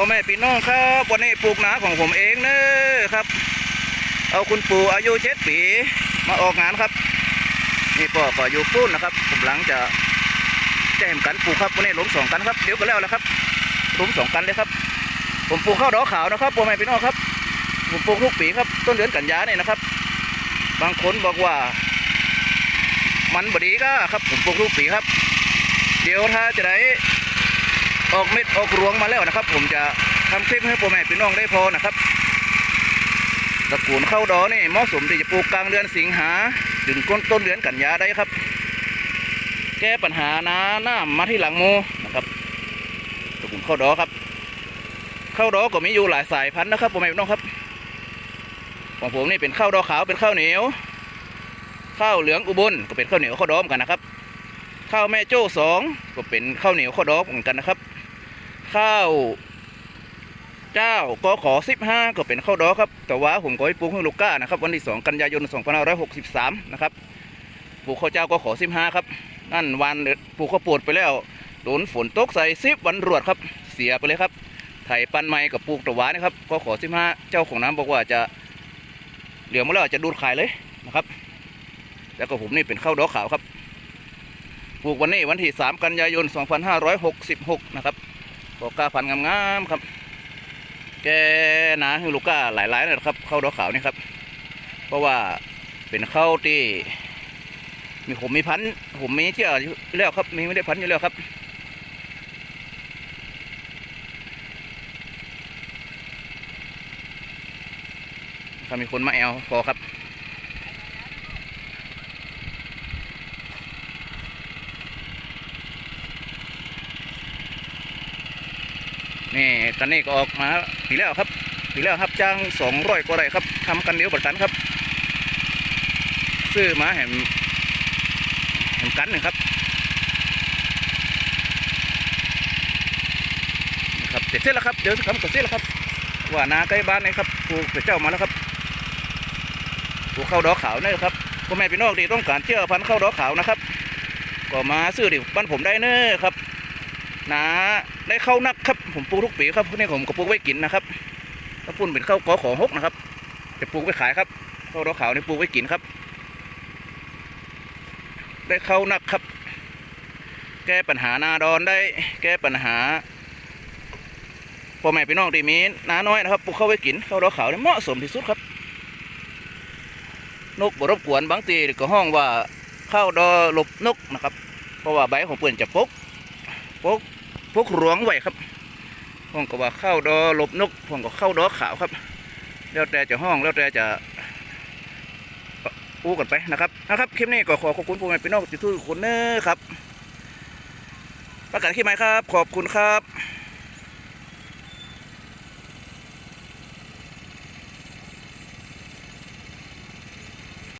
พ่อแม่พี่น้องครับวันนี้ปลูกนาของผมเองเนอครับ เอาคุณปู่อายุเจ็ดปีมาออกงานครับ นี่พ่อก็อยู่ปุ้นนะครับ ผมหลังจะแจมกันปลูกครับวันนี้หลุมสองกันครับเดี๋ยวก็แล้วแล้วครับหลุมสองกันเลยครับ ผมปลูกข้าวดอกขาวนะครับพ่อแม่พี่น้องครับ ผมปลูกทุกปีครับ ต้นเดือนกันยาเนี่ยนะครับ บางคนบอกว่า มันบดีก็ครับ ผมปลูกทุกปีครับ เดี๋ยวถ้าจะได้ ออกเม็ดออกรวงมาแล้วนะครับ ผมจะทำคลิปให้พ่อแม่พี่น้องได้พอนะครับตระกูลข้าวดอนี่เหมาะสมที่จะปลูกกลางเดือนสิงหาถึงต้นต้นเดือนกันยาได้ครับ แก้ปัญหาน้าหน้ามาที่หลังโมนะครับตระกูลข้าวดอครับข้าวดอก็มีอยู่หลายสายพันธุ์นะครับพ่อแม่พี่น้องครับของผมนี่เป็นข้าวดอขาวเป็นข้าวเหนียว ข้าวเหลืองอุบลก็เป็นข้าวเหนียวข้าวดอมกันนะครับ ข้าวแม่โจ้สองก็เป็นข้าวเหนียวข้าวดอมเหมือนกันนะครับ ข้าวเจ้ากอขอสิบห้าก็เป็นข้าวดอครับ แต่ว่าผมก็ไปปลูกให้ลูกก้านะครับวันที่สองกันยายนสองพันห้าร้อยหกสิบสามนะครับปลูกข้าวเจ้ากอขอสิบห้าครับ นั่นวันปลูกข้าวโพดไปแล้วโดนฝนตกใส่ซิบวันรวดครับ เสียไปเลยครับ ไถปันไม้กับปลูกตะวันนะครับ ก็ขอสิบห้าเจ้าของน้ำบอกว่าจะเหลือมาแล้วจะดูดขายเลยนะครับ แล้วก็ผมนี่เป็นข้าวดอกขาวครับ ปลูกวันนี้วันที่ 3 กันยายน 2566 นะครับ ดอกกาพันธ์งามๆครับ แกนาให้ลูกก้าหลายๆเลยนะครับข้าวดอกขาวนี่ครับ เพราะว่าเป็นข้าวที่ มีผมมีพันธ์ผมมีเที่ยวอยู่แล้วครับ มีไม่ได้พันธ์อยู่แล้วครับถ้ามีคนมาแอลพอครับ นี่ตอนนี้ก็ออกมาปีแล้วครับปีแล้วครับจ้างสองร้อยกว่าไรครับทำกันเดียวประกันครับ ซื้อมาแหมแหมกันหนึ่งครับครับเสร็จเสร็จแล้วครับเดี๋ยวทำก็เสร็จแล้วครับว่านาใกล้บ้านนี่ครับปลูกเจ้ามาแล้วครับปลูกข้าวดอกขาวนี่ครับพ่อแม่พี่น้องดีต้องการเที่ยวพันธุ์ข้าวดอกขาวนะครับ ก็มาซื้อดิบ้านผมได้เน้อครับ นาได้เข้านักครับผมปลูกทุกปีครับนี่ผมก็ปลูกไว้กินนะครับถ้าปุ่นเป็นข้าวกอขอหกนะครับจะปลูกไว้ขายครับข้าวดอกขาวนี่ปลูกไว้กินครับ ได้เข้านักครับ แก้ปัญหานาดอนได้แก้ปัญหาพ่อแม่พี่น้องที่มีน้าน้อยนะครับปลูกเข้าวไว้กินข้าวดอกขาวนี่เหมาะสมที่สุดครับนกบรบกวนบางทีก็ห้องว่าข้าวดอหลบนกนะครับ เพราะว่าใบของเปื่อนจะปกพวก กหลวงไหวครับห้องก็ว่าเข้าดอหลบนกห้องก็เข้าดอขาวครับ แล้วแต่จะห้องแล้วแต่จะอู้กันไปนะครับนะครับคลิปนี้ก็ขอขอบคุณผู้ใหญ่พี่น้องทุกคนเนอครับ ประกาศคลิปใหม่ครับ ขอบคุณครับ